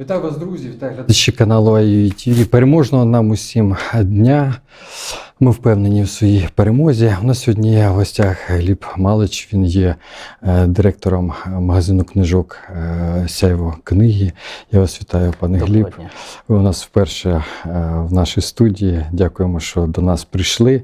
Вітаю вас, друзі! Вітаю глядачі каналу IUTV. Переможного нам усім дня. Ми впевнені в своїй перемозі. У нас сьогодні є в гостях Гліб Малич. Він є е, директором магазину книжок е, Сяйво книги. Я вас вітаю, пане Гліб. Дня. Ви у нас вперше е, в нашій студії. Дякуємо, що до нас прийшли.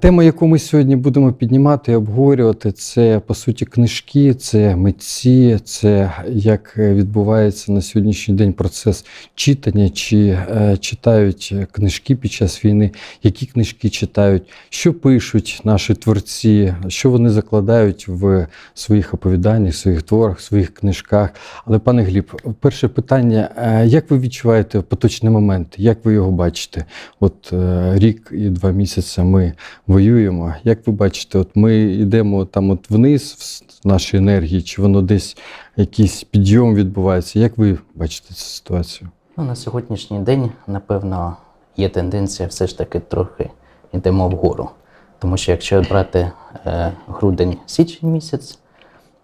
Тема, яку ми сьогодні будемо піднімати і обговорювати, це по суті книжки, це митці, це як відбувається на сьогоднішній день процес читання, чи читають книжки під час війни, які книжки читають, що пишуть наші творці, що вони закладають в своїх оповіданнях, своїх творах, своїх книжках. Але, пане Гліб, перше питання: е, як ви відчуваєте поточний момент? Як ви його бачите? От е, рік і два місяці ми воюємо. Як ви бачите, от ми йдемо там от вниз в нашій енергії, чи воно десь якийсь підйом відбувається? Як ви бачите цю ситуацію? Ну, на сьогоднішній день, напевно, є тенденція все ж таки трохи йдемо вгору. Тому що якщо брати е, грудень-січень місяць,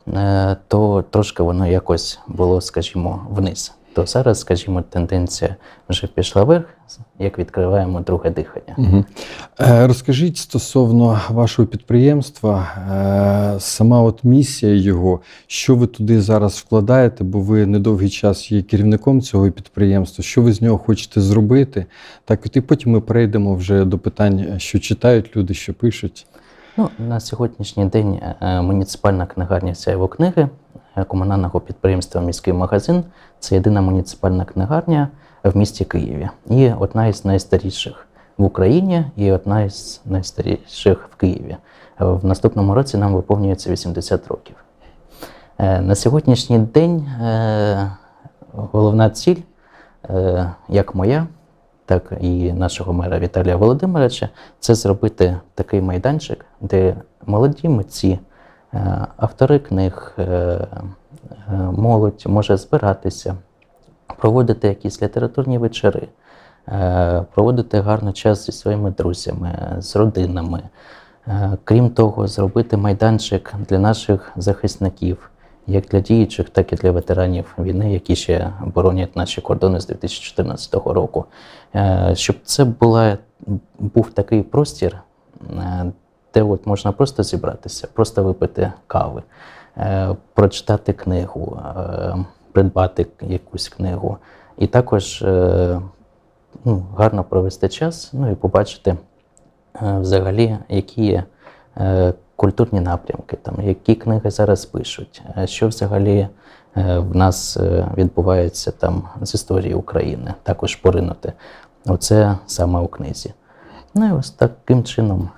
е, то трошки воно якось було, скажімо, вниз. То зараз, скажімо, тенденція вже пішла вверх, як відкриваємо друге дихання. Угу. Розкажіть стосовно вашого підприємства, е, сама от місія його, що ви туди зараз вкладаєте, бо ви недовгий час є керівником цього підприємства, що ви з нього хочете зробити? Так, от і потім ми перейдемо вже до питань, що читають люди, що пишуть. Ну, на сьогоднішній день е, муніципальна книгарня Сяйво книги комунального підприємства Міський магазин це єдина муніципальна книгарня в місті Києві. І одна із найстаріших в Україні, і одна із найстаріших в Києві. В наступному році нам виповнюється 80 років. Е, На сьогоднішній день е, головна ціль, е, як моя, так і нашого мера Віталія Володимировича, це зробити такий майданчик, де молоді митці, автори книг, е, е, молодь може збиратися, проводити якісь літературні вечори, е, проводити гарний час зі своїми друзями, з родинами. Е, Крім того, зробити майданчик для наших захисників, як для діючих, так і для ветеранів війни, які ще боронять наші кордони з 2014 року. Е, Щоб це була, був такий простір, е, де от можна просто зібратися, просто випити кави, е, прочитати книгу, е, придбати якусь книгу. І також е, ну, гарно провести час, ну і побачити взагалі, які є культурні напрямки, там, які книги зараз пишуть, що взагалі в нас відбувається там з історії України, також поринути. Оце саме у книзі. Ну і ось таким чином.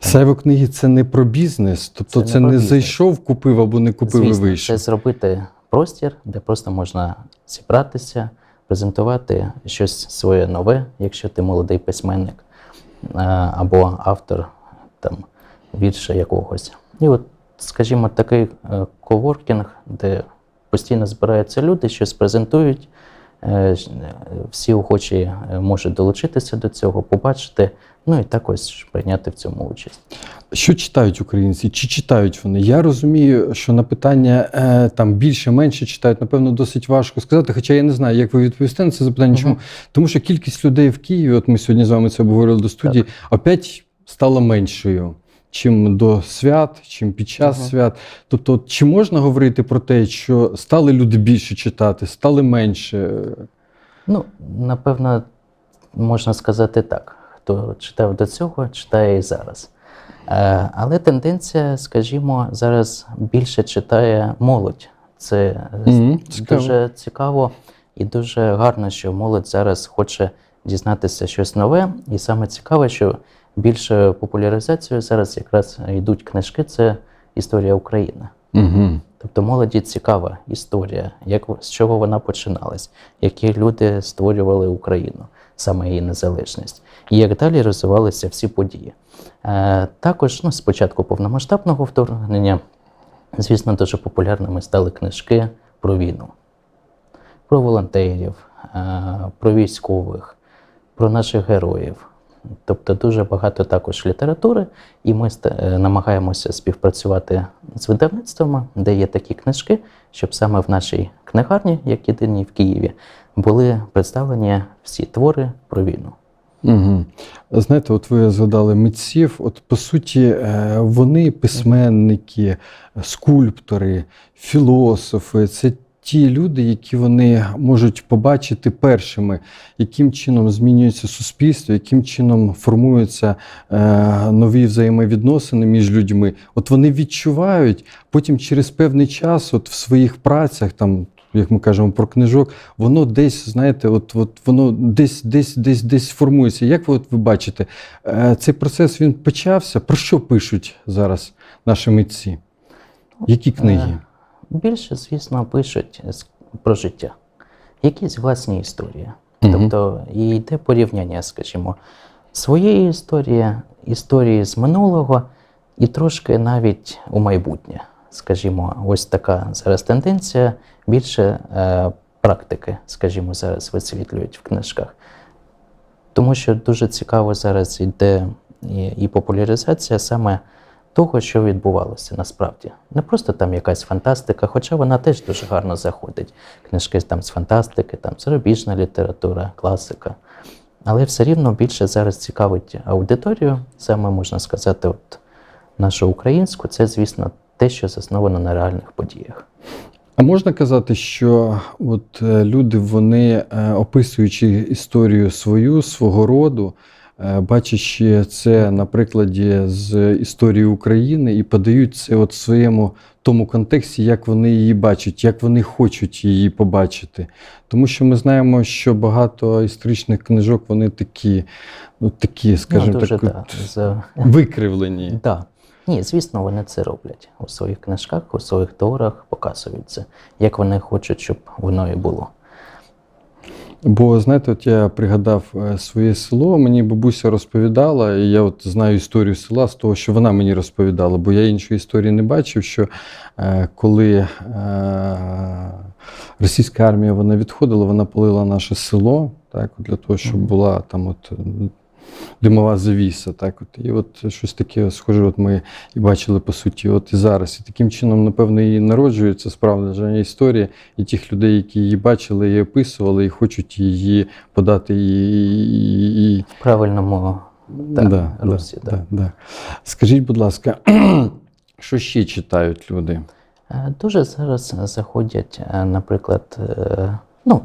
Сайво книги це не про бізнес, тобто Це це, не не, зайшов, купив або не купив і вийшов. це зробити простір, де просто можна зібратися, презентувати щось своє нове, якщо ти молодий письменник е, або автор там, вірша якогось. І от, скажімо, такий е, коворкінг, де постійно збираються люди, щось презентують. Е, е, Всі охочі е, можуть долучитися до цього, побачити, ну і також прийняти в цьому участь. Що читають українці? Чи читають вони? Я розумію, що на питання там більше, менше читають, напевно, досить важко сказати. Хоча я не знаю, як ви відповісте на це запитання. Чому? Тому що кількість людей в Києві, от ми сьогодні з вами це обговорили до студії, опять стала меншою. Чим до свят, чим під час Мгм. свят. Тобто, чи можна говорити про те, що стали люди більше читати, стали менше? Ну, напевно, можна сказати так. Хто читав до цього, читає і зараз. Е, Але тенденція, скажімо, зараз більше читає молодь. Це Мгм, цікаво. дуже цікаво і дуже гарно, що молодь зараз хоче дізнатися щось нове. І саме цікаве, що більше популяризацією зараз якраз йдуть книжки, це історія України. Угу. Тобто молоді цікава історія, як з чого вона починалась, які люди створювали Україну, саме її незалежність, і як далі розвивалися всі події. Е, також ну, з початку повномасштабного вторгнення, звісно, дуже популярними стали книжки про війну, про волонтерів, е, про військових, про наших героїв. Тобто дуже багато також літератури, і ми е, намагаємося співпрацювати з видавництвами, де є такі книжки, щоб саме в нашій книгарні, як єдиній в Києві, були представлені всі твори про війну. Угу. Знаєте, от ви згадали митців. От по суті, е, вони письменники, скульптори, філософи. Це ті люди, які вони можуть побачити першими, яким чином змінюється суспільство, яким чином формуються е, нові взаємовідносини між людьми. От вони відчувають потім через певний час, от в своїх працях, там, як ми кажемо про книжок, воно десь, знаєте, от, от воно десь, десь, десь, десь формується. Як ви, от ви бачите, е, цей процес він почався. Про що пишуть зараз наші митці? Які книги? Більше, звісно, пишуть про життя, якісь власні історії. Мгм. Тобто і йде порівняння, скажімо, своєї історії, історії з минулого і трошки навіть у майбутнє. Скажімо, ось така зараз тенденція більше е, практики, скажімо, зараз висвітлюють в книжках. Тому що дуже цікаво зараз йде і, і популяризація саме того, що відбувалося насправді. Не просто там якась фантастика, хоча вона теж дуже гарно заходить. Книжки там з фантастики, там зарубіжна література, класика. Але все рівно більше зараз цікавить аудиторію, саме можна сказати, от нашу українську, це, звісно, те, що засновано на реальних подіях. А можна казати, що от е, люди, вони, е, описуючи історію свою, свого роду, бачачи це на прикладі з історії України і подають це от в своєму тому контексті, як вони її бачать, як вони хочуть її побачити. Тому що ми знаємо, що багато історичних книжок вони такі, ну такі, скажімо ну, дуже, так, да, от, з- викривлені. Да. Ні, звісно, вони це роблять у своїх книжках, у своїх творах показують це, як вони хочуть, щоб воно і було. Бо знаєте, от я пригадав е, своє село, мені бабуся розповідала, і я от знаю історію села з того, що вона мені розповідала, бо я іншої історії не бачив, що е, коли е, російська армія вона відходила, вона полила наше село, так, для того, щоб була там от. Димова завіса, так от і от щось таке схоже, от ми і бачили по суті, от і зараз. І таким чином, напевно, і народжується справжня історія, і тих людей, які її бачили, і описували, і хочуть її подати і, і, правильному Так, да, русі, да, да. да, да. Скажіть, будь ласка, що ще читають люди? Е, Дуже зараз заходять, е, наприклад, е, ну,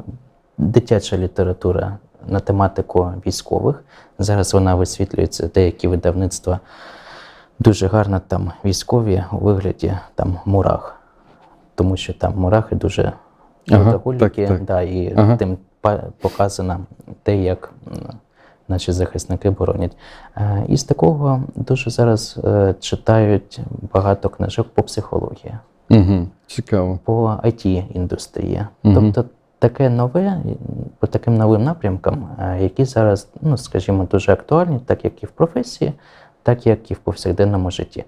дитяча література на тематику військових. Зараз вона висвітлюється, деякі видавництва дуже гарно там військові у вигляді там мурах, тому що там мурахи дуже Ага, так, так. Да, і Ага. тим показано те, як наші захисники боронять. Е, І з такого дуже зараз е, читають багато книжок по психології Угу, цікаво. по it індустрії. Мгм. Тобто таке нове, по таким новим напрямкам, е, які зараз, ну скажімо, дуже актуальні, так як і в професії, так як і в повсякденному житті.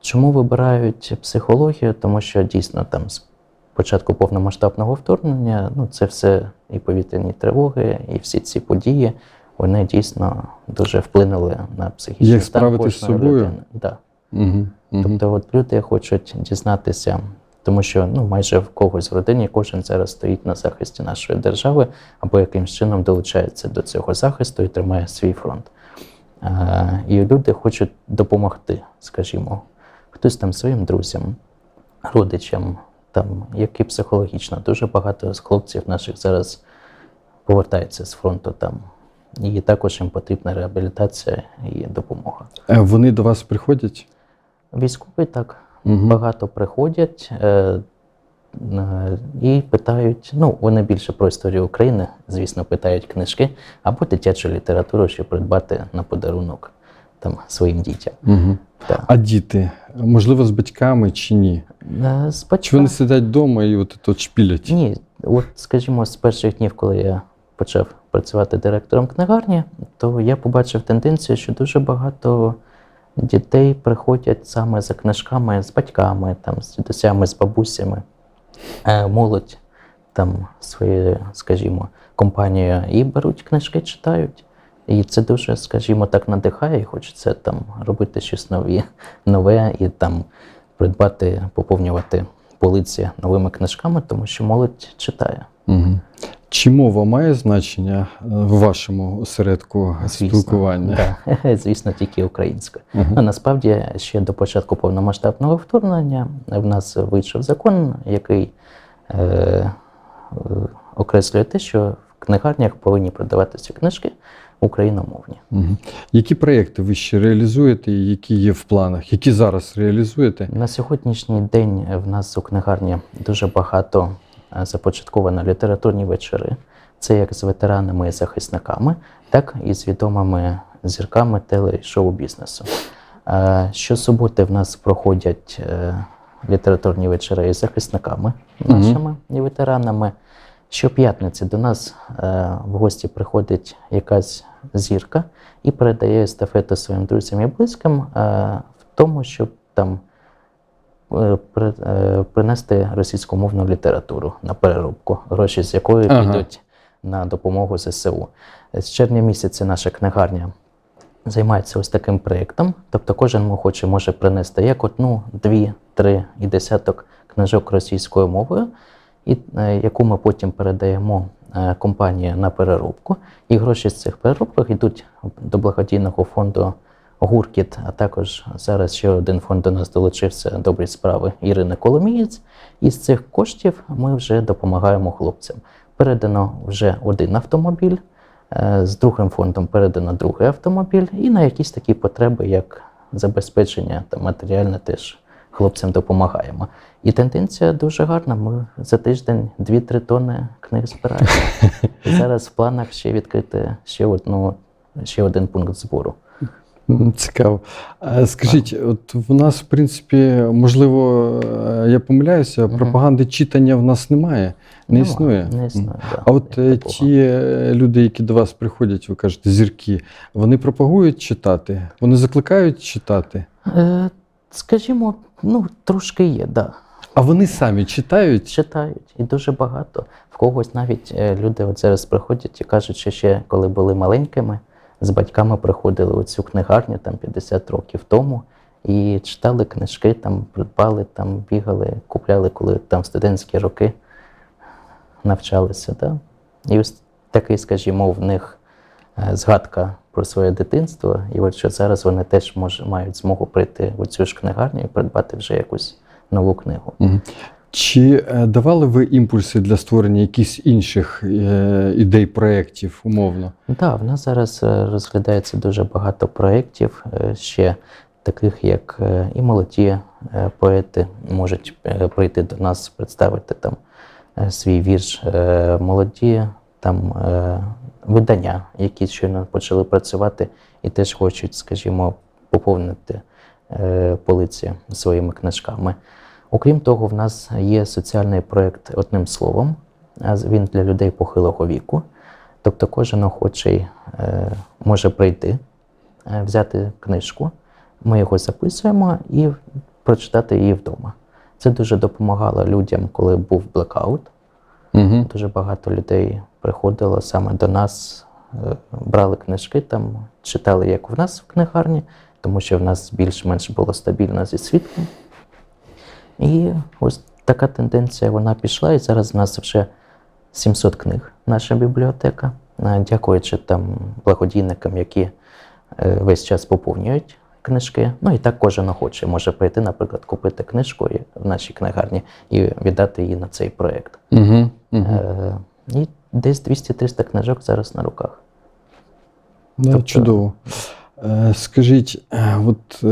Чому вибирають психологію? Тому що дійсно там з початку повномасштабного вторгнення, ну це все і повітряні тривоги, і всі ці події, вони дійсно дуже вплинули на психічний стан кожної собою? людини. Да. Угу, угу. Тобто, от люди хочуть дізнатися, тому що ну майже в когось в родині кожен зараз стоїть на захисті нашої держави або якимсь чином долучається до цього захисту і тримає свій фронт. Е, і люди хочуть допомогти, скажімо, хтось там своїм друзям, родичам, там, як і психологічно. Дуже багато з хлопців наших зараз повертаються з фронту там. І також їм потрібна реабілітація і допомога. Е, Вони до вас приходять? Військові так Угу. багато приходять е, е, і питають. Ну, вони більше про історію України, звісно, питають книжки або дитячу літературу, щоб придбати на подарунок там своїм дітям. Угу. Так. А діти, можливо, з батьками чи ні? Е, з Чи вони сидять вдома і от тут шпілять? Ні, от скажімо, з перших днів, коли я почав працювати директором книгарні, то я побачив тенденцію, що дуже багато дітей приходять саме за книжками з батьками, там, з дідусями, з бабусями, Е, молодь там своєю, скажімо, компанією і беруть книжки, читають. І це дуже, скажімо так, надихає, і хочеться там робити щось нові, нове і там придбати, поповнювати полиці новими книжками, тому що молодь читає. Угу. Чи мова має значення е, в вашому осередку спілкування? Да. Звісно, тільки українською. Мгм. Ну, насправді, ще до початку повномасштабного вторгнення в нас вийшов закон, який е, е, окреслює те, що в книгарнях повинні продаватися книжки україномовні. Угу. Які проєкти ви ще реалізуєте і які є в планах? Які зараз реалізуєте? На сьогоднішній день в нас у книгарні дуже багато е, започатковано літературні вечори. Це як з ветеранами і захисниками, так і з відомими зірками теле і шоу-бізнесу. Е, Щосуботи в нас проходять е, літературні вечори із захисниками нашими і ветеранами. Щоп'ятниці до нас е, в гості приходить якась зірка і передає естафету своїм друзям і близьким е, в тому, щоб там е, е, принести російськомовну літературу на переробку, гроші з якої Ага. підуть на допомогу ЗСУ. З червня місяця наша книгарня займається ось таким проєктом. Тобто кожен охоче може принести як одну, дві, три і десяток книжок російською мовою, і, е, яку ми потім передаємо е, компанії на переробку. І гроші з цих переробок йдуть до благодійного фонду Гуркіт, а також зараз ще один фонд до нас долучився добрі справи Ірини Коломієць. І з цих коштів ми вже допомагаємо хлопцям. Передано вже один автомобіль. Е, З другим фондом передано другий автомобіль, і на якісь такі потреби, як забезпечення та матеріальне, теж хлопцям допомагаємо. І тенденція дуже гарна. Ми за тиждень 2-3 тонни книг збираємо. І зараз в планах ще відкрити ще одну, ще один пункт збору. Цікаво. Скажіть, от в нас, в принципі, можливо, е, я помиляюся, пропаганди читання в нас немає, не існує. Не існує. Да, А от е, ті е, люди, які до вас приходять, ви кажете, зірки, вони пропагують читати, вони закликають читати, Е, скажімо, ну, трошки є, так. Да. а вони самі читають. Читають і дуже багато. В когось навіть е, люди от зараз приходять і кажуть, що ще коли були маленькими, з батьками приходили у цю книгарню там 50 років тому і читали книжки, там придбали, там бігали, купляли, коли там студентські роки навчалися. Да? І ось такий, скажімо, в них е, згадка про своє дитинство. І от що зараз вони теж мож, мають змогу прийти у цю ж книгарню і придбати вже якусь нову книгу. Мгм. Чи е, давали ви імпульси для створення якихось інших е, ідей, проєктів, умовно? Так, в нас зараз е, розглядається дуже багато проєктів, ще таких як і молоді поети можуть прийти до нас, представити там свій вірш. Молоді там видання, які щойно почали працювати і теж хочуть, скажімо, поповнити полиці своїми книжками. Окрім того, в нас є соціальний проєкт одним словом. Він для людей похилого віку. Тобто кожен охочий е, може прийти, е, взяти книжку, ми його записуємо і прочитати її вдома. Це дуже допомагало людям, коли був блекаут. Угу. Дуже багато людей приходило саме до нас, е, брали книжки там, читали, як в нас в книгарні, тому що в нас більш-менш було стабільно зі світлом. І ось така тенденція вона пішла, і зараз в нас вже 700 книг, наша бібліотека, Е, дякуючи там благодійникам, які е, весь час поповнюють книжки. Ну і так кожен охоче може прийти, наприклад, купити книжку в нашій книгарні і віддати її на цей проєкт. Угу. Угу. Е, І десь 200-300 книжок зараз на руках. Да, Тобто- чудово. Е, Скажіть, е, от е,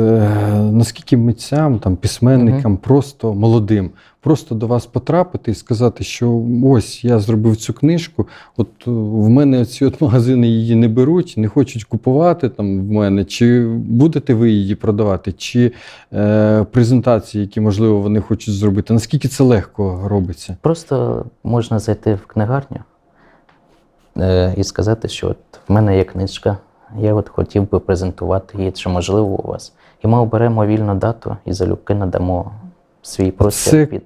наскільки митцям, там, письменникам, просто молодим, просто до вас потрапити і сказати, що ось я зробив цю книжку, от в мене ці от магазини її не беруть, не хочуть купувати там в мене. Чи будете ви її продавати, чи е, презентації, які, можливо, вони хочуть зробити? Наскільки це легко робиться? Просто можна зайти в книгарню е, і сказати, що от в мене є книжка, я от хотів би презентувати її, чи можливо у вас. І ми оберемо вільну дату і залюбки надамо свій простір Це під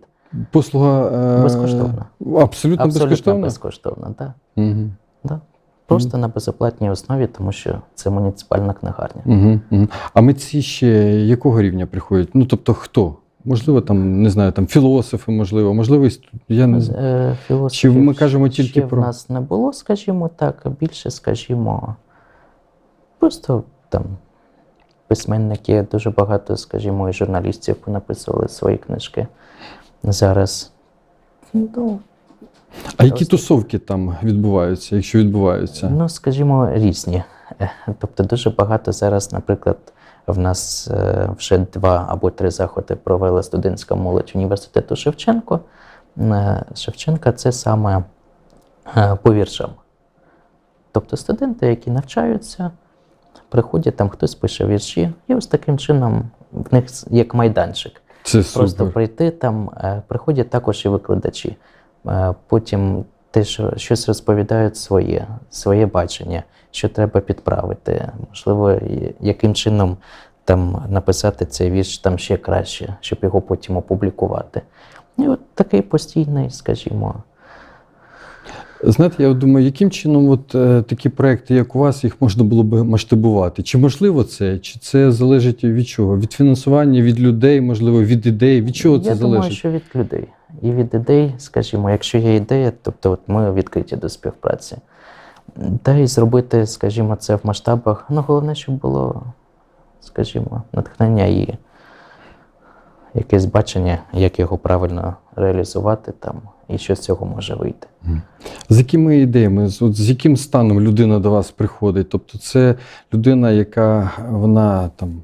Послуга е, Безкоштовна. Абсолютно, абсолютно безкоштовна? безкоштовно. Да. Угу. Да. Просто на безоплатній основі, тому що це муніципальна книгарня. Угу, угу. А митці ще якого рівня приходять? Ну, тобто хто? Можливо, там, не знаю, там філософи, можливо, можливо, я не знаю. Е, філософів Чи ми кажемо ще тільки в про- нас не було, скажімо так, більше, скажімо, просто там письменники, дуже багато, скажімо, і журналістів написували свої книжки. Зараз. Ну, А які тусовки там відбуваються, якщо відбуваються? Ну, скажімо, різні. Е, Тобто дуже багато зараз, наприклад, в нас е, вже два або три заходи провела студентська молодь університету Шевченко. Е, Шевченка це саме по віршам. Тобто студенти, які навчаються, приходять, там хтось пише вірші, і ось таким чином в них як майданчик. Це Просто супер. прийти там, е, приходять також і викладачі. Е, Потім теж щось розповідають своє, своє бачення, що треба підправити. Можливо, яким чином там написати цей вірш там ще краще, щоб його потім опублікувати. І от такий постійний, скажімо, Знаєте, я думаю, яким чином от, е, такі проекти, як у вас, їх можна було б масштабувати? Чи можливо це? Чи це залежить від чого? Від фінансування, від людей, можливо, від ідей? Від чого це Я залежить? думаю, що від людей. І від ідей, скажімо, якщо є ідея, тобто от ми відкриті до співпраці. Та й зробити, скажімо, це в масштабах. Ну, головне, щоб було, скажімо, натхнення і якесь бачення, як його правильно реалізувати там, і що з цього може вийти. З якими ідеями, з, от, з яким станом людина до вас приходить? Тобто це людина, яка вона там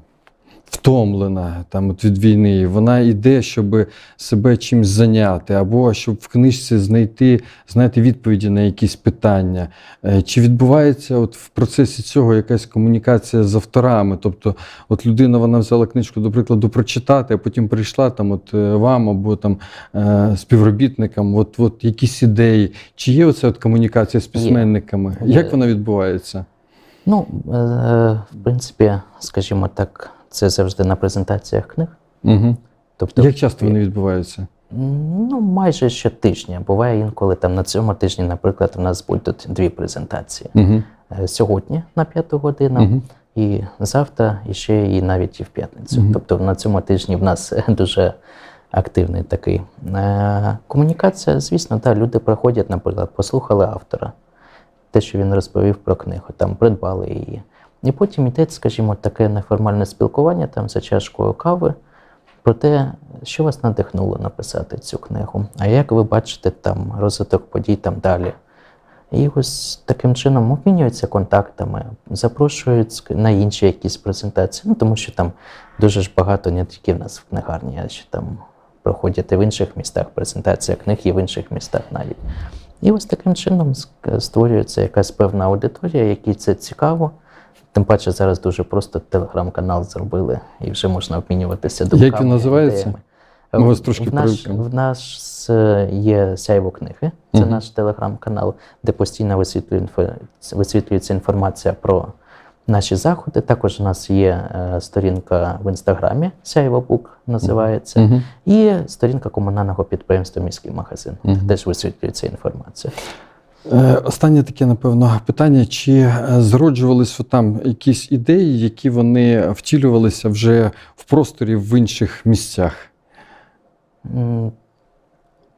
втомлена там, от від війни, вона йде, щоб себе чимось зайняти, або щоб в книжці знайти знаєте, відповіді на якісь питання. Е, Чи відбувається от в процесі цього якась комунікація з авторами? Тобто, от людина вона взяла книжку, до прикладу, прочитати, а потім прийшла там, от е, вам або там е, співробітникам, от, от якісь ідеї. Чи є оця от комунікація з письменниками? Є. Як вона відбувається? Ну, в принципі, скажімо так, це завжди на презентаціях книг. Угу. Тобто, Як часто вони відбуваються? Ну, майже щотижня. Буває інколи там на цьому тижні, наприклад, у нас будуть дві презентації. Угу. Е, Сьогодні на п'яту годину, Мгм. і завтра, і ще і навіть і в п'ятницю. Мгм. Тобто на цьому тижні в нас дуже активний такий. Е, Комунікація, звісно, так, люди приходять, наприклад, послухали автора, те, що він розповів про книгу, там придбали її. І потім йде, скажімо, таке неформальне спілкування там за чашкою кави про те, що вас надихнуло написати цю книгу, а як ви бачите там розвиток подій там далі. І ось таким чином обмінюються контактами, запрошують на інші якісь презентації. Ну тому що там дуже ж багато не тільки в нас в книгарні, а ще там проходять і в інших містах презентація книг і в інших містах навіть. І ось таким чином створюється якась певна аудиторія, якій це цікаво. Тим паче зараз дуже просто телеграм-канал зробили і вже можна обмінюватися думками. він називається? Ми вас В- трошки в наш, в нас є сяйво книги, це Мгм. наш телеграм-канал, де постійно висвітлюється інформація про наші заходи. Також у нас є е, сторінка в інстаграмі Сяйво Бук називається, Угу. і сторінка комунального підприємства Міський магазин. Мгм. де Теж висвітлюється інформація. Е, Останнє таке, напевно, питання: чи е, зроджувались там якісь ідеї, які вони втілювалися вже в просторі в інших місцях?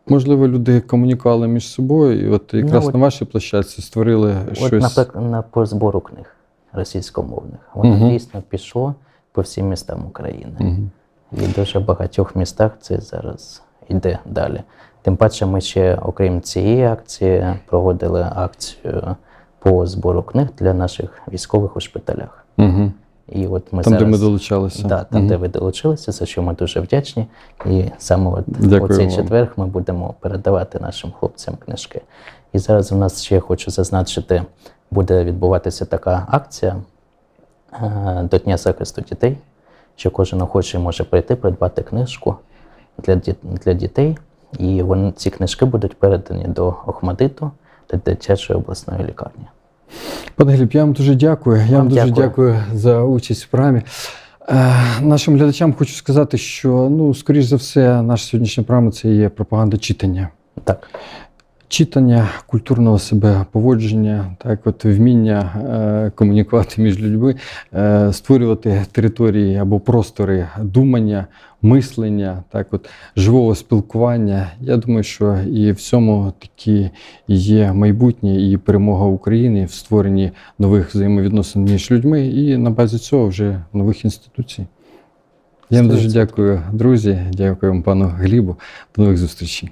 Можливо, люди комунікували між собою, і от якраз от- на вашій площадці створили От, щось. наприклад, на по збору книг російськомовних. Воно Мгм. дійсно пішло по всім містам України. Мгм. І в дуже багатьох містах це зараз йде далі. Тим паче, ми ще, окрім цієї акції, проводили акцію по збору книг для наших військових у шпиталях. Мгм. І от ми Там, зараз, де ми долучалися. Да, там, Мгм. де ви долучилися, за що ми дуже вдячні. І саме от Дякую у цей вам. четверг ми будемо передавати нашим хлопцям книжки. І зараз у нас ще хочу зазначити, буде відбуватися така акція е, до Дня захисту дітей, що кожен охочий може прийти, придбати книжку для, для дітей. І вони, ці книжки будуть передані до Охмадиту та дитячої обласної лікарні. Пане Гліб, я вам дуже дякую. Я вам Вам дуже дякую. дякую за участь в програмі. Е, Нашим глядачам хочу сказати, що ну, скоріш за все, наша сьогоднішня програма це є пропаганда читання. Так, читання культурного себе поводження, так от вміння е, комунікувати між людьми, е, створювати території або простори думання, мислення, так от живого спілкування. Я думаю, що і в цьому такі є майбутнє і перемога України в створенні нових взаємовідносин між людьми і на базі цього вже нових інституцій. Я вам дуже дякую, друзі. Дякую вам, пану Глібу. До нових зустрічей.